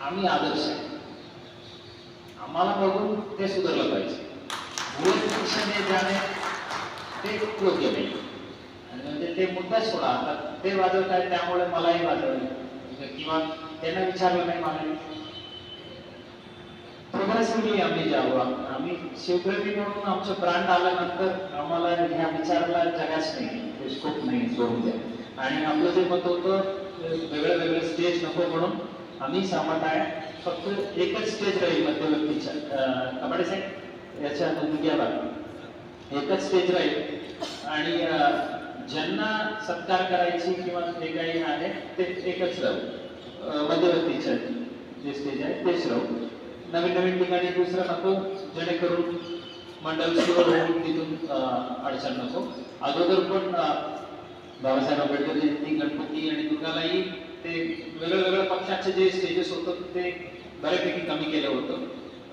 आम्ही आदर्श आहे. आम्हाला बघून ते सुधारलं पाहिजे. उलट दिशेने जाणे ते योग्य नाही. आणि म्हणजे ते मुद्दाच सोडा. आता ते वाजवत आहेत त्यामुळे मलाही वाजवले म्हणजे किंवा त्यांना विचारलं नाही मला प्रोग्रेसिव्हली आम्ही जावं. आम्ही शिवप्रेमी म्हणून आमचं ब्रांड आल्यानंतर आम्हाला ह्या विचाराला जगाच नाही. स्कोप नाही सोडून द्या. आणि आपलं जे मत होतं वेगळं वेगळं स्टेज नको म्हणून आम्ही सहमत आहे फक्त एकच स्टेज राहील मध्यवर्तीच्या. अं, कबाडे साहेब याच्या मुलग्याला एकच स्टेज राहील. आणि ज्यांना सत्कार करायची किंवा जे काही आहे ते एकच राहू. मध्यवर्तीच्या जे स्टेज आहे तेच राहू. नवीन नवीन ठिकाणी दुसरं नको जेणेकरून मंडळ सुरू होऊन तिथून अडचण नको. अगोदर पण बाबासाहेब आंबेडकर जयंती गणपती आणि दुर्गालाही ते वेगळ्या वेगळ्या पक्षाचे जे स्टेजेस होतं ते बऱ्यापैकी कमी केलं होतं.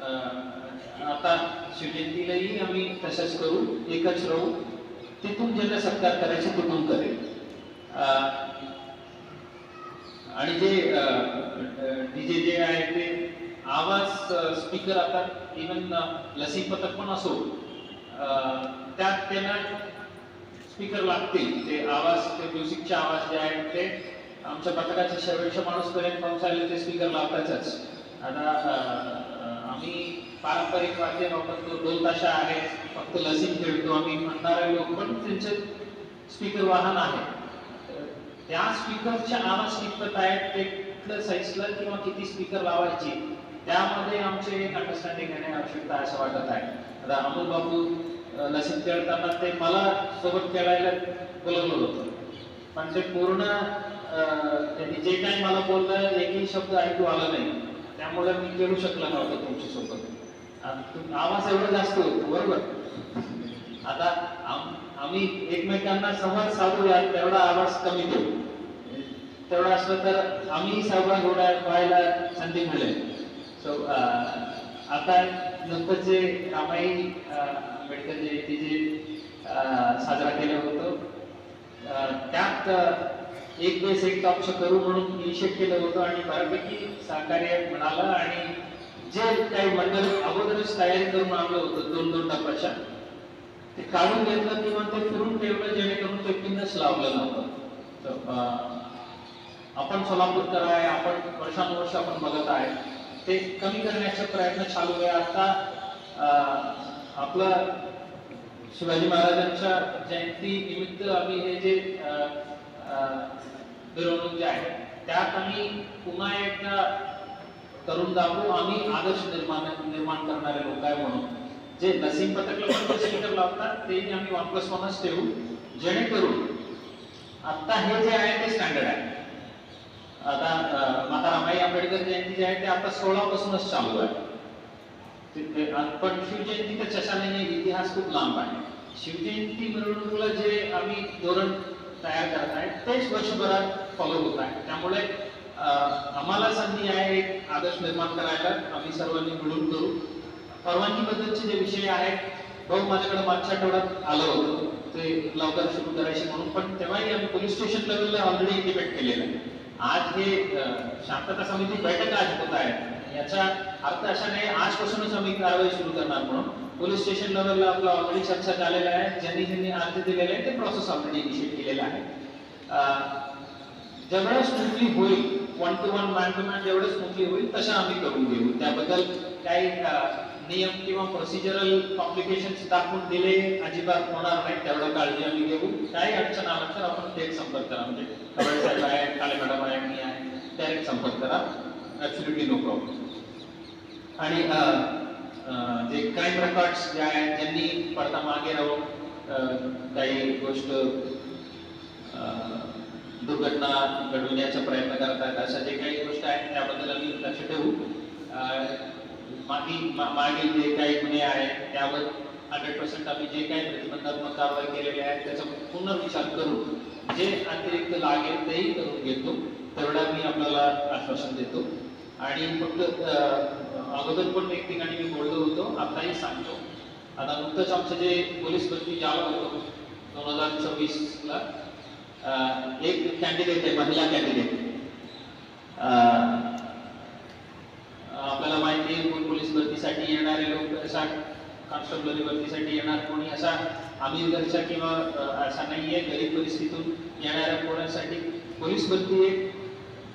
अं, आता शिवजयंतीलाही आम्ही तसंच करू एकच राहू. तिथून ज्यांना सत्कार करायचे तिथून करेल? आणि जे डीजे जे आहे ते आवाज स्पीकर आता इवन लसी पथक पण असो अं, त्यात त्यांना स्पीकर लागतील. ते आवाज ते म्युझिकचे आवाज जे आहेत ते आमच्या पथकाच्या शेवटच्या माणूस पर्यंत पोहोचायला ते स्पीकर लावतातच आता आम्ही पारंपरिक वाद्य वापरतो दोन ताशा आहे फक्त लसीन खेळतो. आम्ही म्हणणारे लोक पण त्यांचे स्पीकर वाहन आहे. त्या स्पीकरचे आवाज कितपत आहेत ते साईजला किंवा किती स्पीकर लावायची त्यामध्ये आमचे एक अंडरस्टँडिंग येणे आवश्यकता असं वाटत आहे. आता अमोल बाबू अं, लसीत खेळताना ते मला सोबत खेळायला बोलवलं होतं. पण ते पूर्ण त्यांनी जे काही मला बोललं एकही शब्द ऐकू आला नाही. त्यामुळे मी खेळू शकलं नव्हतं तुमच्यासोबत. आणि आवाज एवढा जास्त होतो बरोबर? आता आम्ही एकमेकांना संवाद साधूया तेवढा आवाज कमी देऊ. तेवढा असलं तर आम्ही सहभाग होण्या व्हायला संधी मिळेल. सो आता नंतर जे रामाई आंबेडकर जयंती जे साजरा केलं होतं. त्यात एक वेळेस एक टॉपच करू म्हणून निषेध केलं होतं आणि बऱ्यापैकी सहकार्य म्हणाला आणि जे काही मंडळ अगोदरच तयारी करून आणलं होतं दोन दोन टप्प्याच्या ते काढून घेतलं किंवा ते फिरून ठेवलं जेणेकरून ते पिनच लावलं नव्हतं. अं, आपण सोलापूरकर आहे आपण वर्षानुवर्ष आपण बघत आहे. ते कमी करण्याचा प्रयत्न चालू आहे. आता आपलं शिवाजी महाराजांच्या जयंती निमित्त आम्ही हे जे अं, मिरवणूक जे आहे त्यात आम्ही पुन्हा एकदा करून दाखवू. आम्ही आदर्श निर्माण निर्माण करणारे लोक आहे म्हणून. जे नसीम पथकला पण जे लावतात ते आम्ही वन प्लस वनच ठेवू. जेणेकरून आता हे जे आहे ते स्टँडर्ड आहे. आता माता रामाई आंबेडकर जयंती जी आहे ते आता सोळा पासूनच चालू आहे. पण शिवजयंती तर तशा नाही आहे, इतिहास खूप लांब आहे. शिवजयंती मिरवणुकीला जे आम्ही धोरण तयार करत आहेत. तेच वर्षभरात फॉलो होत आहे त्यामुळे आम्हाला संधी आहे एक आदर्श निर्माण करायला. आम्ही सर्वांनी मिळून करू. परवानगीबद्दलचे जे विषय आहेत भाऊ माझ्याकडे मागच्या आठवड्यात आलं होतं. ते लवकर सुरू करायचे म्हणून. पण तेव्हाही आम्ही पोलीस स्टेशन लेवलला ऑलरेडी इंटिमेट केलेलं आहे. आज हे शांतता समिती बैठक आज होत आहे याचा अर्थ असा नाही आजपासूनच आम्ही कारवाई सुरू करणार म्हणून. पोलीस स्टेशन लेवलला आपला ऑलरेडी चर्चा झालेला आहे. ज्यांनी ज्यांनी अर्ज दिलेले आहे ते प्रोसेस ऑलरेडी इनिशिएट केलेला आहे. जेवढं स्मूथली होईल one to one man to man जेवढं स्मूथली होईल तशा आम्ही करून घेऊ त्याबद्दल काही नियम किंवा प्रोसिजरल कॉम्प्लिकेशन दाखवून दिले अजिबात होणार नाही तेवढं काळजी आम्ही घेऊ. काही अडचण आलं तर आपण थेट संपर्क करा. म्हणजे कबडे साहेब आहे काले मॅडम आहे मी आहे. डायरेक्ट संपर्क करा. ॲब्सुल्युटली नो प्रॉब्लेम आणि जे क्राईम रेकॉर्ड्स जे आहेत त्यांनी पडता मागे राहून अं, काही गोष्ट अं, दुर्घटना घडविण्याचा प्रयत्न करतात अशा जे काही गोष्ट आहेत त्याबद्दल आम्ही लक्ष ठेवू. अं, मागील मागील जे काही गुन्हे आहेत त्यावर हंड्रेड पर्सेंट आम्ही जे काही प्रतिबंधात्मक कारवाई केलेली आहे त्याचा पुनर्विचार करू जे अतिरिक्त लागेल तेही करून घेतो. तेवढा मी आपल्याला आश्वासन देतो. आणि फक्त अगोदर पण एक ठिकाणी मी बोललो होतो आताही सांगतो. आता नुकतंच आमचं जे पोलीस भरती जावं होतं दोन हजार सव्वीसला एक कॅन्डिडेट आहे महिला कॅन्डिडेट आपल्याला माहिती आहे कोण पोलीस भरतीसाठी येणारे लोक असा कॉन्स्टेबलरी भरतीसाठी येणार कोणी असा आम्ही घरचा किंवा असा नाही आहे गरीब परिस्थितीतून येणाऱ्या कोणासाठी पोलीस भरती एक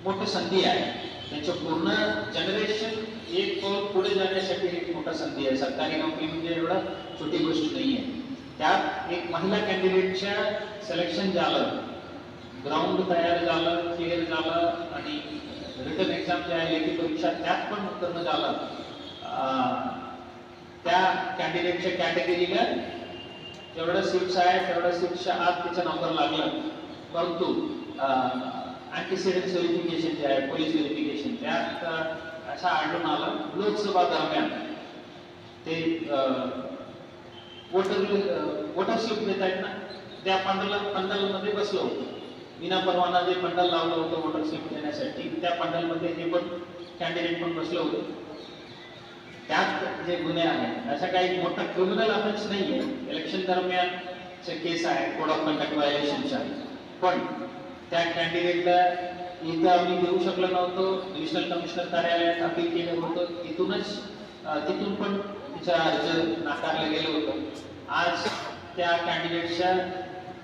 मोठी संधी आहे. त्याचं पूर्ण जनरेशन एक पाऊल पुढे जाण्यासाठी एक मोठा संधी आहे. सरकारी नोकरी म्हणजे एवढं छोटी गोष्ट नाही आहे त्यात एक महिला कॅन्डिडेटच्या सिलेक्शन झालं ग्राउंड तयार झालं क्लिअर झालं आणि रिटर्न एक्झाम जे आहे लेखी परीक्षा त्यात पण उत्तीर्ण झालं. त्या कॅन्डिडेटच्या कॅटेगरीला जेवढं सीट्स आहे तेवढ्या सीट्सच्या आत तिचा नंबर लागला. परंतु अँटीसिडेंट व्हेरिफिकेशन जे आहे पोलीस व्हेरिफिकेशन त्यात असा असं आढळून आलं लोकसभा दरम्यान. ते वोटर वोटर स्लिप देत आहेत ना? त्या पंडला पंडलमध्ये बसलो होतो. विना परवाना जे पंडल लावलं होतं वोटर स्लिप देण्यासाठी. त्या पंडलमध्ये हे पण कॅन्डिडेट पण बसलो होतं. त्यात जे गुन्हे आहेत असा काही मोठा क्रिमिनल अफेन्स नाही आहे इलेक्शन दरम्यानचे केस आहे कोड ऑफ कंडक्ट व्हायलेशनच्या पण त्या कॅन्डिडेटला इथं आम्ही देऊ शकलो नव्हतो. डिव्हिजनल कमिशनर कार्यालयात अपील केलं होतं. तिथूनच तिथून पण तिचा अर्ज नाकारलं गेलं होतं. आज त्या कॅन्डिडेटच्या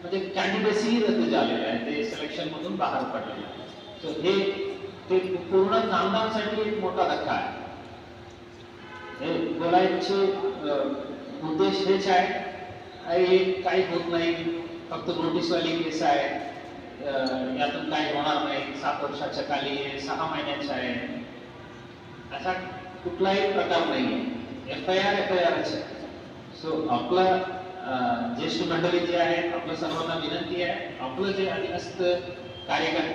म्हणजे कॅन्डिडेसी रद्द झालेलं आहे. ते सिलेक्शन मधून बाहेर पडलेलं आहे. हे ते पूर्ण कामगारांसाठी एक मोठा धक्का आहे. हे बोलायचे उद्देश हेच आहे. काही होत नाही. फक्त नोटीसवाली केस आहे. यातून काही होणार नाही. सात वर्षाच्या खाली आहे सहा महिन्याचा आहे. असा कुठलाही प्रकार नाही आहे F I R F I आरच आहे. सो आपलं ज्येष्ठ मंडळी जे आहे आपलं सर्वांना विनंती आहे. आपलं जे अधीनस्थ कार्यकर्ते